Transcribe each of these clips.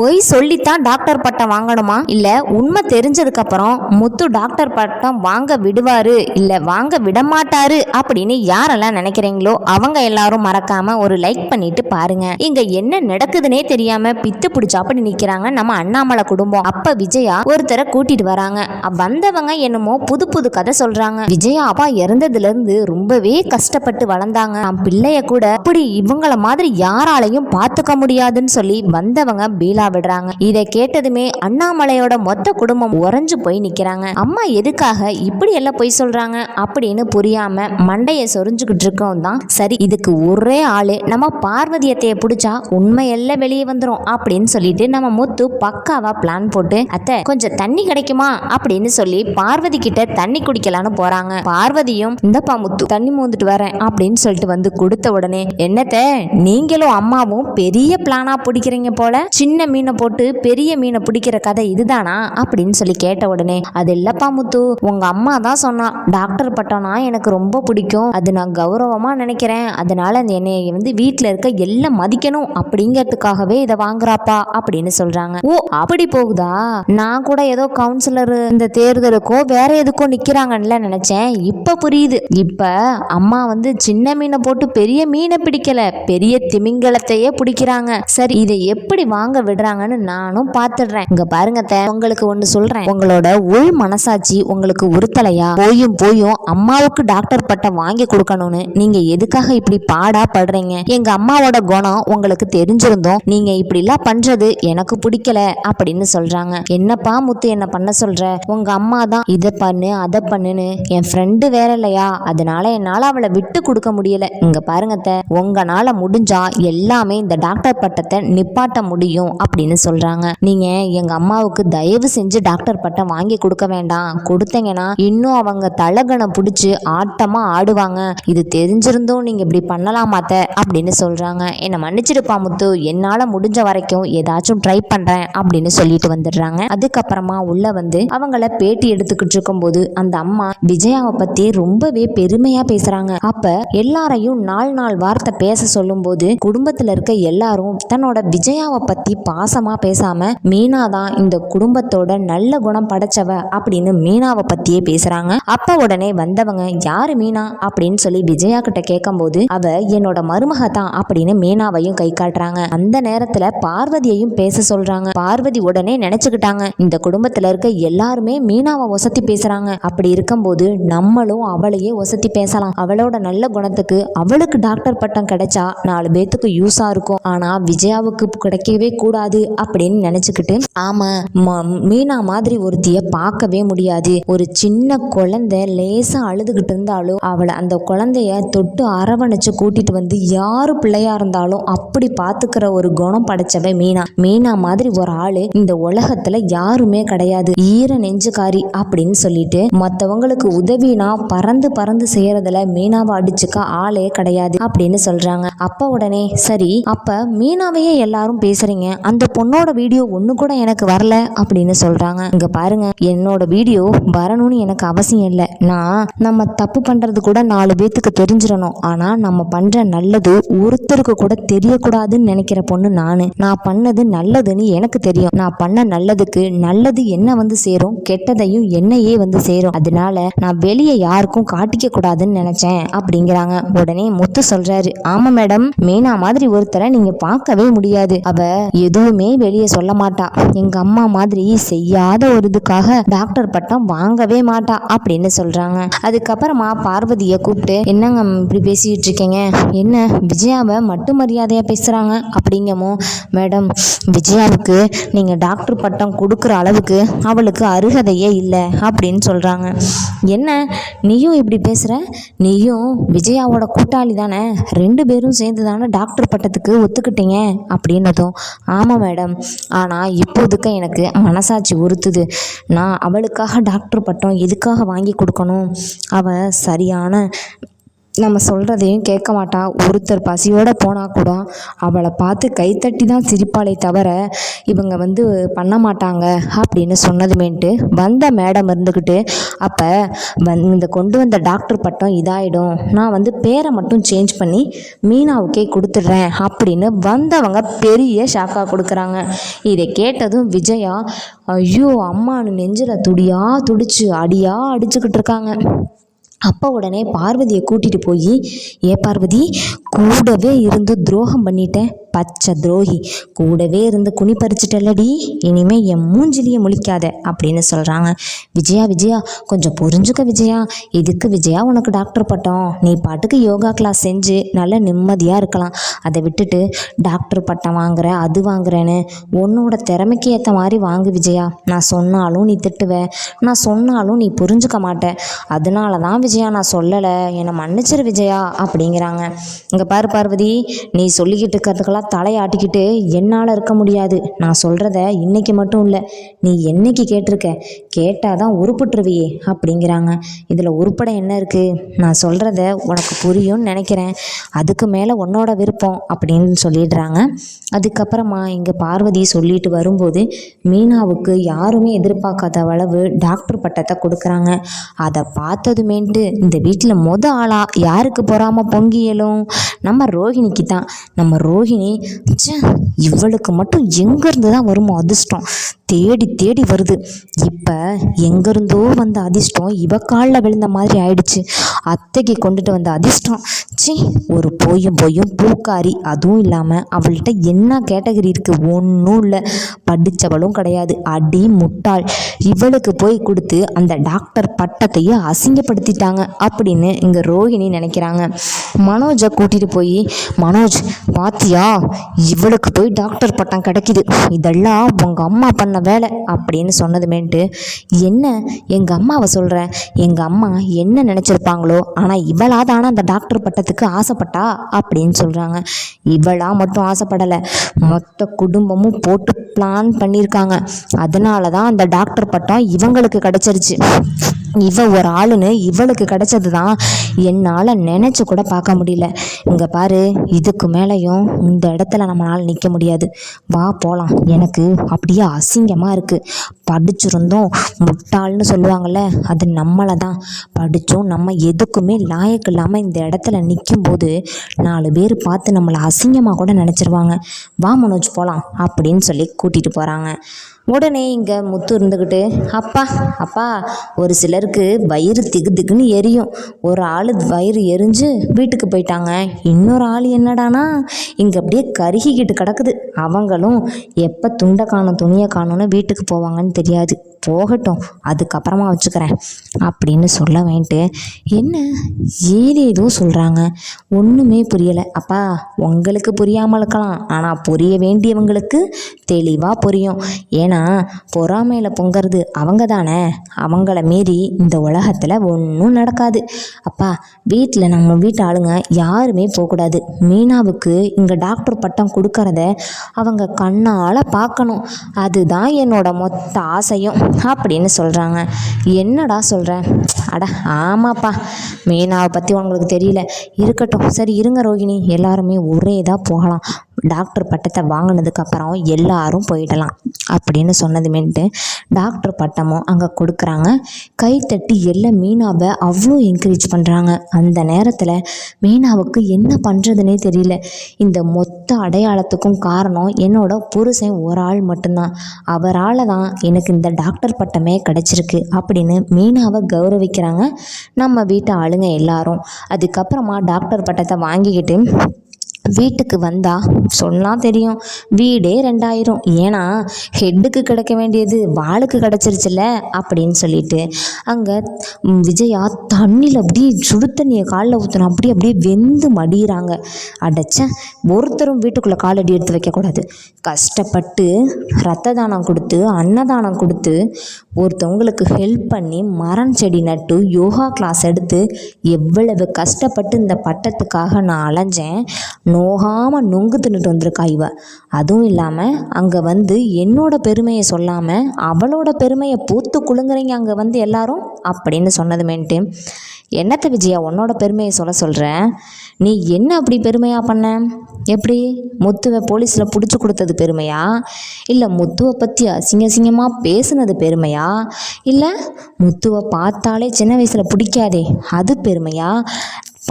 பொய் சொல்லித்தான் டாக்டர் பட்டம் வாங்கணுமா? இல்லை உண்மை தெரிஞ்சதுக்கப்புறம் முத்து டாக்டர் பட்டம் வாங்க விடுவாரு இல்லை வாங்க விடமாட்டாரு அப்படின்னு யாரெல்லாம் நினைக்கிறீங்களோ அவங்க எல்லாரும் மறக்காம ஒரு லைக் பண்ணிட்டு பாருங்க. இங்க என்ன நடக்குதுன்னே தெரியாம பித்து பிடிச்சாப்படி நிக்கிறாங்க நம்ம அண்ணாமலை குடும்பம். அப்ப விஜயா ஒருத்தரை கூட்டிட்டு வராங்க. வந்தவங்க என்னமோ புது புது கதை சொல்றாங்க. விஜயா அப்பா இறந்ததுல இருந்து ரொம்பவே கஷ்டப்பட்டு வளர்ந்தாங்க. நான் பிள்ளைய கூட அப்படி இவங்கள மாதிரி யாராலையும் பார்த்துக்க முடியாதுன்னு சொல்லி வந்தவங்க பீலா விடுறாங்க இதை கேட்டதுமே அண்ணாமலையோட மொத்த குடும்பம் உறைஞ்சு போய் நிக்கிறாங்க. அம்மா எதுக்காக இப்படி எல்லாம் பொய் சொல்றாங்க அப்படின்னு புரியாம மண்டைய சொரிஞ்சுக்கிட்டு இருக்கோம் தான் சரி இதுக்கு ஒரே ஆளு நம்ம பார்வதியத்தைய பிடிச்சா உண்மையெல்லாம் வெளியே வந்துரும் அப்படின்னு சொல்லிட்டு நம்ம முத்து பக்காவா பிளான் போட்டு அத்தை கொஞ்சம் தண்ணி கிடைக்குமா? அப்படின்னு சொல்லி பார்வதி கிட்ட தண்ணி குடிக்கலான்னு போறாங்க. பார்வதியும் இந்தப்பா முத்து தண்ணி மோந்துட்டு வரேன் அப்படின்னு சொல்லிட்டு வந்து கொடுத்த உடனே என்னத்த நீங்களும் அம்மாவும் பெரிய பிளானா பிடிக்கிறீங்க போல. சின்ன மீனை போட்டு பெரிய மீனை பிடிக்கிற கதை இதுதானா அப்படின்னு சொல்லி கேட்ட உடனே அது இல்லப்பா முத்து உங்க அம்மா தான் சொன்னா டாக்டர் பட்டம்னா எனக்கு ரொம்ப பிடிக்கும். அது நான் கௌரவமா நினைக்கிறேன். அதனால என்னை வந்து வீட்டில் இருக்க எல்லாம் மதிக்கணும். அப்படிங்கிறதுக்காகவே இதை வாங்குறாப்பா அப்படின்னு சொல்றாங்க. ஓ அப்படி போகுதா? நான் கூட ஏதோ கவுன்சிலர் இந்த தேர்தலுக்கோ வேற எதுக்கோ நிக்கிறாங்கன்னு நினைச்சேன். இப்ப புரியுது. இப்ப அம்மா வந்து சின்ன மீனை போட்டு பெரிய மீனை பிடிக்கல. பெரிய திமிங்கலத்தையே பிடிக்கிறாங்க. சரி இதை எப்படி வாங்க விடுறாங்கன்னு நானும் பார்த்துடுறேன் இங்க பாருங்க உங்களுக்கு ஒண்ணு சொல்றேன். உங்களோட உள் மனசாட்சி உங்களுக்கு உறுத்தலையா? போயும் போயும் அம்மாவுக்கு டாக்டர் பட்டம் வாங்கி கொடுக்கணும்னு நீங்க எதுக்காக இப்படி பாடா படுறீங்க எங்க அம்மாவோட குணம் உங்களுக்கு தெரிஞ்சிருந்தோம். நீங்க இப்படி எல்லாம் பண்றது எனக்கு பிடிக்கல அப்படின்னு சொல்றாங்க. என்னப்பா முத்து என்ன பண்ண சொல்ற? உங்க அம்மா தான் இதை பண்ணு அதை பண்ணுன்னு. என் ஃப்ரெண்டு வேற இல்லையா? அதனால என்னால அவளை விட்டு கொடுக்க முடியல. இங்க பாருங்க உங்களால முடிஞ்சா எல்லாமே இந்த டாக்டர் பட்டத்தை நிப்பாட்ட முடியும். அப்படின்னு சொல்றாங்க. நீங்க எங்க அம்மாவுக்கு தயவு செஞ்சு டாக்டர் பட்டம் வாங்கி கொடுக்க வேண்டாம். கொடுத்தீங்கன்னா இன்னும் அவங்க தலகனை பிடிச்சி ஆட்டமா ஆடுவாங்க. இது தெரிஞ்சிருந்தும் நீங்க இப்படி பண்ணலாமாத்த அப்படின்னு சொல்றாங்க. என்னை மன்னிச்சிடுப்பா முத்து. என்னால முடிஞ்ச வரைக்கும் ஏதாச்சும் ட்ரை பண்றேன் அப்படின்னு சொல்லிட்டு வந்துடுறாங்க. அதுக்கப்புறமா உள்ள வந்து அவங்கள பேட்டி எடுத்துக்கிட்டு இருக்கும்போது அந்த அம்மா விஜயாவை பத்தி ரொம்பவே பெருமையா பேசுறாங்க. அப்ப எல்லாரையும் நாள் நாள் வார்த்தை பேச சொல்லும்போது குடும்பத்துல இருக்க எல்லாரும் தன்னோட விஜயாவை பத்தி பாசமாக பேசாமல் மீனா தான் இந்த குடும்பத்தோட நல்ல குணம் படைச்சவ அப்படின்னு மீனாவை பற்றியே பேசுகிறாங்க அப்போ உடனே வந்தவங்க யார் மீனா? அப்படின்னு சொல்லி விஜயா கிட்ட கேட்கும்போது அவ என்னோட மருமக தான் அப்படின்னு மீனாவையும் கை காட்டுறாங்க. அந்த நேரத்தில் பார்வதியையும் பேச சொல்கிறாங்க பார்வதி உடனே நினச்சிக்கிட்டாங்க இந்த குடும்பத்தில் இருக்க எல்லாருமே மீனாவை ஒசத்தி பேசுகிறாங்க அப்படி இருக்கும்போது நம்மளும் அவளையே ஒசத்தி பேசலாம். அவளோட நல்ல குணத்துக்கு அவளுக்கு டாக்டர் பட்டம் கிடைச்சா நாலு பேத்துக்கு யூஸாக இருக்கும். ஆனால் விஜயாவுக்கு கிடைக்கவே கூடாது. அப்படின்னு நினைச்சுக்கிட்டு ஆமா மீனா மாதிரி ஒருத்திய பார்க்கவே முடியாது. ஒரு சின்ன குழந்தை லேசா அழுதுகிட்டு இருந்தாலும் அவளை அந்த குழந்தைய தொட்டு அரவணைச்சு கூட்டிட்டு வந்து யாரு பிள்ளையா இருந்தாலும் அப்படி பாத்துக்கிற ஒரு குணம் படைச்சவ மீனா. மீனா மாதிரி ஒரு ஆளு இந்த உலகத்துல யாருமே கிடையாது. ஈர நெஞ்சுக்காரி அப்படின்னு சொல்லிட்டு மத்தவங்களுக்கு உதவினா பறந்து பறந்து செய்யறதுல மீனாவை அடிச்சுக்க ஆளே கிடையாது அப்படின்னு சொல்றாங்க. அப்ப உடனே சரி அப்ப மீனாவையே எல்லாரும் பேசுறீங்க. அந்த அந்த பொண்ணோட வீடியோ ஒன்று கூட எனக்கு வரல அப்படின்னு சொல்கிறாங்க இங்கே பாருங்க என்னோட வீடியோ வரணும்னு எனக்கு அவசியம் இல்லை. நான் நம்ம தப்பு பண்ணுறது கூட நாலு பேத்துக்கு தெரிஞ்சிடணும். ஆனால் நம்ம பண்ணுற நல்லது ஒருத்தருக்கு கூட தெரியக்கூடாதுன்னு நினைக்கிற பொண்ணு நான். நான் பண்ணது நல்லதுன்னு எனக்கு தெரியும். நான் பண்ண நல்லதுக்கு நல்லது என்ன வந்து சேரும் கெட்டதையும் என்னையே வந்து சேரும். அதனால நான் வெளியே யாருக்கும் காட்டிக்க கூடாதுன்னு நினைச்சேன் அப்படிங்கிறாங்க. உடனே முத்து சொல்றாரு ஆமா மேடம் மீனா மாதிரி ஒருத்தரை நீங்க பார்க்கவே முடியாது. அவ எதுவுமே வெளியே சொல்ல மாட்டா. எங்க அம்மா மாதிரி செய்யாத ஒரு இதுக்காக டாக்டர் பட்டம் வாங்கவே மாட்டா அப்படின்னு சொல்றாங்க. அதுக்கப்புறமா பார்வதியை கூப்பிட்டு என்னங்க இப்படி பேசிட்டு இருக்கீங்க? என்ன விஜயாவை மட்டும் மரியாதையா பேசுறாங்க? அப்படிங்கமோ மேடம் விஜயாவுக்கு நீங்க டாக்டர் பட்டம் கொடுக்குற அளவுக்கு அவளுக்கு அருகதையே இல்லை அப்படின்னு சொல்றாங்க. என்ன நீயும் இப்படி பேசுற? நீயும் விஜயாவோட கூட்டாளி தானே? ரெண்டு பேரும் சேர்ந்து தானே டாக்டர் பட்டத்துக்கு ஒத்துக்கிட்டீங்க? அப்படின்னதும் ஆமாம் மேடம். ஆனால் இப்போதுக்கு எனக்கு மனசாட்சி உறுத்துது. நான் அவளுக்காக டாக்டர் பட்டம் எதுக்காக வாங்கி கொடுக்கணும்? அவள் சரியான நம்ம சொல்கிறதையும் கேட்க மாட்டா. ஒருத்தர் பசியோடு போனால் கூட அவளை பார்த்து கைத்தட்டி தான் சிரிப்பாளே தவிர இவங்க வந்து பண்ண மாட்டாங்க அப்படின்னு சொன்னதுமேன்ட்டு வந்த மேடம் இருந்துக்கிட்டு அப்போ வந் இந்த கொண்டு வந்த டாக்டர் பட்டம் இதாயிடும். நான் வந்து பேரை மட்டும் சேஞ்ச் பண்ணி மீனாவுக்கே கொடுத்துட்றேன் அப்படின்னு வந்தவங்க பெரிய ஷாக்காக கொடுக்குறாங்க. இதை கேட்டதும் விஜயா ஐயோ அம்மானு நெஞ்சில் துடியாக துடிச்சு அடியாக அடிச்சுக்கிட்டு இருக்காங்க. அப்போ உடனே பார்வதியை கூட்டிகிட்டு போய் ஏ பார்வதி கூடவே இருந்து துரோகம் பண்ணிட்டேன் பச்சை துரோகி. கூடவே இருந்து குனி பறிச்சிட்டல்லடி இனிமே என் மூஞ்சிலியே முழிக்காத அப்படின்னு சொல்கிறாங்க விஜயா விஜயா கொஞ்சம் புரிஞ்சுக்க விஜயா. இதுக்கு விஜயா உனக்கு டாக்டர் பட்டம். நீ பாட்டுக்கு யோகா கிளாஸ் செஞ்சு நல்ல நிம்மதியாக இருக்கலாம். அதை விட்டுட்டு டாக்டர் பட்டம் வாங்குற அது வாங்குறேன்னு உன்னோட திறமைக்கு ஏற்ற மாதிரி வாங்கு விஜயா. நான் சொன்னாலும் நீ திட்டுவ. நான் சொன்னாலும் நீ புரிஞ்சுக்க மாட்டேன் அதனால தான் விஜயா நான் சொல்லலை. என்னை மன்னிச்சிரு விஜயா அப்படிங்கிறாங்க. இங்கே பாரு பார்வதி நீ சொல்லிக்கிட்டு இருக்கிறதுக்கெல்லாம் தலையாட்டிக்கிட்டு என்னால் இருக்க முடியாது. நான் சொல்கிறத இன்னைக்கு மட்டும் இல்லை நீ என்னைக்கு கேட்டிருக்க? கேட்டால் தான் உருப்பிட்டுருவியே அப்படிங்கிறாங்க. இதில் உருப்பட என்ன இருக்குது நான் சொல்கிறத உனக்கு புரியும்னு நினைக்கிறேன். அதுக்கு மேலே உன்னோட விருப்பம் அப்படின்னு சொல்லிடுறாங்க. அதுக்கப்புறமா இங்கே பார்வதி சொல்லிட்டு வரும்போது மீனாவுக்கு யாருமே எதிர்பார்க்காத அளவு டாக்டர் பட்டத்தை கொடுக்குறாங்க. அதை பார்த்ததுமேன்ட்டு இந்த வீட்டில் மொத ஆளாக யாருக்கு பொறாமல் பொங்கியலும்? நம்ம ரோஹிணிக்கு தான். நம்ம ரோஹிணி இவளுக்கு மட்டும் எங்கேருந்து தான் வருமோ அதிர்ஷ்டம். தேடி தேடி வருது. இப்போ எங்கேருந்தோ வந்த அதிர்ஷ்டம் இவ காலில் விழுந்த மாதிரி ஆயிடுச்சு. அத்தைக்கு கொண்டுட்டு வந்த அதிர்ஷ்டம். ச்சீ ஒரு போயும் போயும் பூக்காரி அதுவும் இல்லாமல் அவள்கிட்ட என்ன கேட்டகரி இருக்குது ஒன்றும் இல்லை. படித்தவளும் கிடையாது. அடி முட்டாள். இவளுக்கு போய் கொடுத்து அந்த டாக்டர் பட்டத்தையே அசிங்கப்படுத்திட்டாங்க அப்படின்னு இங்கே ரோஹிணி நினைக்கிறாங்க. மனோஜை கூட்டிகிட்டு போய் மனோஜ் பாத்தியா? இவளுக்கு போய் டாக்டர் பட்டம் கிடைக்கிது. இதெல்லாம் உங்கள் அம்மா பண்ண வேலை அப்படின்னு சொன்னதுமேன்ட்டு என்ன எங்கள் அம்மாவை சொல்கிறேன் எங்கள் அம்மா என்ன நினச்சிருப்பாங்களோ ஆனால் இவளாவது தானே அந்த டாக்டர் பட்டத்துக்கு ஆசைப்பட்டா? அப்படின்னு சொல்கிறாங்க இவளா மட்டும் ஆசைப்படலை. மொத்த குடும்பமும் போட்டு பிளான் பண்ணியிருக்காங்க அதனால தான் அந்த டாக்டர் பட்டம் இவங்களுக்கு கிடச்சிருச்சு. இவ ஒரு ஆளுன்னு இவளுக்கு கிடைச்சது தான் என்னால் நினச்சி கூட பார்க்க முடியல. இங்கே பாரு இதுக்கு மேலேயும் இந்த இடத்துல நம்மளால் நிற்க முடியாது. வா போகலாம் எனக்கு அப்படியே அசிங்கமாக இருக்குது படிச்சிருந்தோம் முட்டாள்னு சொல்லுவாங்கள்ல அது நம்மளை தான் படித்தும் நம்ம எதுக்குமே லாயக்கு இல்லாமல் இந்த இடத்துல நிற்கும்போது நாலு பேர் பார்த்து நம்மளை அசிங்கமாக கூட நினச்சிருவாங்க. வா மனோஜ் போகலாம் அப்படின்னு சொல்லி கூட்டிகிட்டு போகிறாங்க உடனே இங்கே முத்து இருந்துக்கிட்டு அப்பா அப்பா ஒரு சிலருக்கு வயிறு திகு திகுன்னு எரியும். ஒரு ஆள் வயிறு எரிஞ்சு வீட்டுக்கு போயிட்டாங்க. இன்னொரு ஆள் என்னடானா இங்கே அப்படியே கருகிக்கிட்டு கிடக்குது. அவங்களும் எப்போ துண்டை காணும் துணியை காணும்னு வீட்டுக்கு போவாங்கன்னு தெரியாது. போகட்டும் அதுக்கப்புறமா வச்சுக்கிறேன் அப்படின்னு சொல்ல வேண்ட்டு என்ன? ஏதேதோ சொல்கிறாங்க ஒன்றுமே புரியலை. அப்பா உங்களுக்கு புரியாமல் இருக்கலாம். ஆனால் புரிய வேண்டியவங்களுக்கு தெளிவாக புரியும். ஏன்னா பொறாமையில் பொங்கிறது அவங்க தானே அவங்கள மீறி இந்த உலகத்தில் ஒன்றும் நடக்காது. அப்பா வீட்டில் நம்ம வீட்டு ஆளுங்க யாருமே போகக்கூடாது. மீனாவுக்கு இங்கே டாக்டர் பட்டம் கொடுக்கறத அவங்க கண்ணால் பார்க்கணும். அதுதான் என்னோட மொத்த ஆசையும் அப்படின்னு சொல்கிறாங்க என்னடா சொல்கிறேன் அட ஆமாப்பா. மீனாவை பற்றி உங்களுக்கு தெரியல. இருக்கட்டும். சரி இருங்க ரோகிணி. எல்லாருமே ஒரே இதாக போகலாம். டாக்டர் பட்டத்தை வாங்கினதுக்கப்புறம் எல்லாரும் போயிடலாம் அப்படின்னு சொன்னதுமேட்டு டாக்டர் பட்டமும் அங்கே கொடுக்குறாங்க. கை தட்டி எல்லாம் மீனாவை அவ்வளோ என்கரேஜ் பண்ணுறாங்க அந்த நேரத்தில் மீனாவுக்கு என்ன பண்ணுறதுனே தெரியல. இந்த மொத்த அடையாளத்துக்கும் காரணம் என்னோட புருஷன் ஒரு ஆள் மட்டும்தான். அவரால் தான் எனக்கு இந்த டாக்டர் பட்டமே கிடச்சிருக்கு அப்படின்னு மீனாவை வைக்கிறாங்க நம்ம வீட்டு ஆளுங்க எல்லாரும். அதுக்கப்புறமா டாக்டர் பட்டத்தை வாங்கிக்கிட்டு வீட்டுக்கு வந்தா சொன்னால் தெரியும். வீடே ரெண்டாயிரம். ஏன்னா ஹெட்டுக்கு கிடைக்க வேண்டியது வாளுக்கு கிடச்சிருச்சுல அப்படின்னு சொல்லிட்டு. அங்கே விஜயா தண்ணியில் அப்படியே சுடு தண்ணியை காலில் ஊற்றணும் அப்படியே அப்படியே வெந்து மடியிறாங்க. அடைச்ச ஒருத்தரும் வீட்டுக்குள்ளே காலடி எடுத்து வைக்கக்கூடாது கஷ்டப்பட்டு ரத்த தானம் கொடுத்து அன்னதானம் கொடுத்து ஒருத்தவங்களுக்கு ஹெல்ப் பண்ணி மரம் செடி நட்டு யோகா கிளாஸ் எடுத்து எவ்வளவு கஷ்டப்பட்டு இந்த பட்டத்துக்காக நான் அலைஞ்சேன். நோகாமல் நொங்கு தின்னுட்டு வந்திருக்கா இவ. அதுவும் இல்லாமல் அங்கே வந்து என்னோட பெருமையை சொல்லாமல் அவளோட பெருமையை பூத்து குலுங்குறீங்க அங்கே வந்து எல்லாரும் அப்படின்னு சொன்னதுமேன்ட்டு. என்னத்த விஜயா உன்னோட பெருமையை சொல்ல சொல்கிறேன் நீ என்ன அப்படி பெருமையாக பண்ண? எப்படி? முத்துவை போலீஸில் பிடிச்சி கொடுத்தது பெருமையா? இல்லை முத்துவை பற்றி அசிங்க அசிங்கமாக பேசுனது பெருமையா? இல்லை முத்துவை பார்த்தாலே சின்ன வயசில் பிடிக்காதே அது பெருமையா?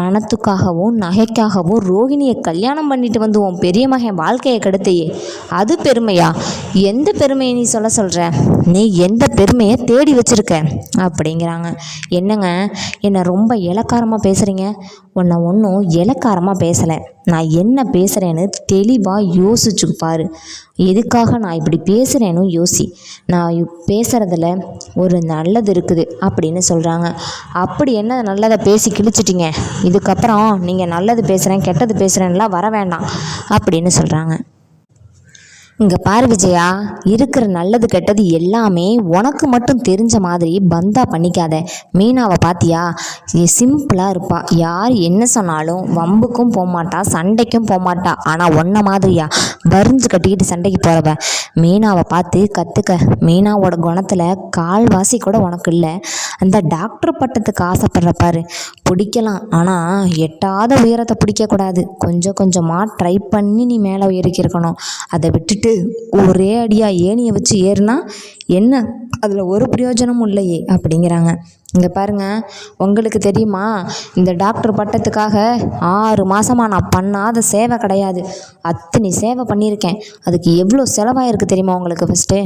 பணத்துக்காகவும் நகைக்காகவும் ரோகிணியை கல்யாணம் பண்ணிட்டு வந்து உன் பெரிய மகன் வாழ்க்கையை கெடுத்தையே. அது பெருமையா? எந்த பெருமையை நீ சொல்ல சொல்கிற நீ எந்த பெருமையை தேடி வச்சிருக்க? அப்படிங்கிறாங்க. என்னங்க? என்னை ரொம்ப இலக்காரமாக பேசுகிறீங்க உன்னை ஒன்றும் இலக்காரமாக பேசலை. நான் என்ன பேசுகிறேன்னு தெளிவாக யோசிச்சு பாரு. எதுக்காக நான் இப்படி பேசுகிறேன்னு யோசி. நான் பேசுகிறதுல ஒரு நல்லது இருக்குது அப்படின்னு சொல்கிறாங்க அப்படி என்ன நல்லதை பேசி கிழிச்சிட்டிங்க? இதுக்கப்புறம் நீங்கள் நல்லது பேசுகிறேன் கெட்டது பேசுகிறேன்லாம் வர வேண்டாம் அப்படின்னு சொல்கிறாங்க இங்கே பாரு விஜயா இருக்கிற நல்லது கெட்டது எல்லாமே உனக்கு மட்டும் தெரிஞ்ச மாதிரி பந்தா பண்ணிக்காத. மீனாவை பாத்தியா? சிம்பிளாக இருப்பா. யார் என்ன சொன்னாலும் வம்புக்கும் போகமாட்டா சண்டைக்கும் போகமாட்டா ஆனால் ஒன்றை மாதிரியா வரிஞ்சு கட்டிக்கிட்டு சண்டைக்கு போகிறவ மீனாவை பார்த்து கற்றுக்க மீனாவோட குணத்தில் கால்வாசி கூட உனக்கு இல்லை. அந்த டாக்டர் பட்டத்துக்கு ஆசைப்படுற பாரு. பிடிக்கலாம். ஆனால் எட்டாத உயரத்தை பிடிக்கக்கூடாது. கொஞ்சம் கொஞ்சமாக ட்ரை பண்ணி நீ மேலே உயரிக்கிருக்கணும் அதை விட்டுட்டு ஒரே அடியாக ஏணியை வச்சு ஏறுனா என்ன? அதில் ஒரு பிரயோஜனமும் இல்லையே அப்படிங்கிறாங்க. இங்கே பாருங்க உங்களுக்கு தெரியுமா? இந்த டாக்டர் பட்டத்துக்காக ஆறு மாதமாக நான் பண்ணாத சேவை கிடையாது. அத்தனை சேவை பண்ணியிருக்கேன். அதுக்கு எவ்வளோ செலவாயிருக்கு தெரியுமா உங்களுக்கு ஃபஸ்ட்டு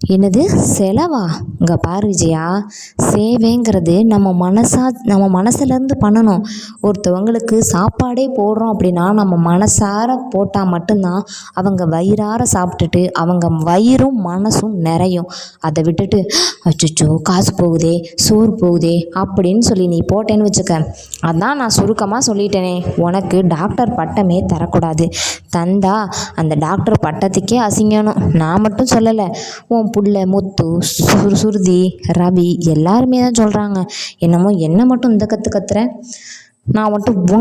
என்னது? செலவா? இங்கே பார் விஜயா சேவைங்கிறது நம்ம மனசா நம்ம மனசுலேருந்து பண்ணணும். ஒருத்தவங்களுக்கு சாப்பாடே போடுறோம் அப்படின்னா நம்ம மனசார போட்டால் மட்டும்தான் அவங்க வயிறார சாப்பிட்டுட்டு அவங்க வயிறும் மனசும் நிறையும். அதை விட்டுட்டு அச்சோ காசு போகுதே சோறு போகுதே அப்படின்னு சொல்லி நீ போட்டேன்னு வச்சுக்க. அதான் நான் சுருக்கமாக சொல்லிட்டேனே. உனக்கு டாக்டர் பட்டமே தரக்கூடாது. தந்தா அந்த டாக்டர் பட்டத்துக்கே அசிங்கணும். நான் மட்டும் சொல்லலை. உன் புள்ள முத்து சுரு சுருதி ரவி எல்லாருமே தான் சொல்கிறாங்க என்னமோ என்ன மட்டும் இந்த கற்று கத்துற? நான் மட்டும் உங்க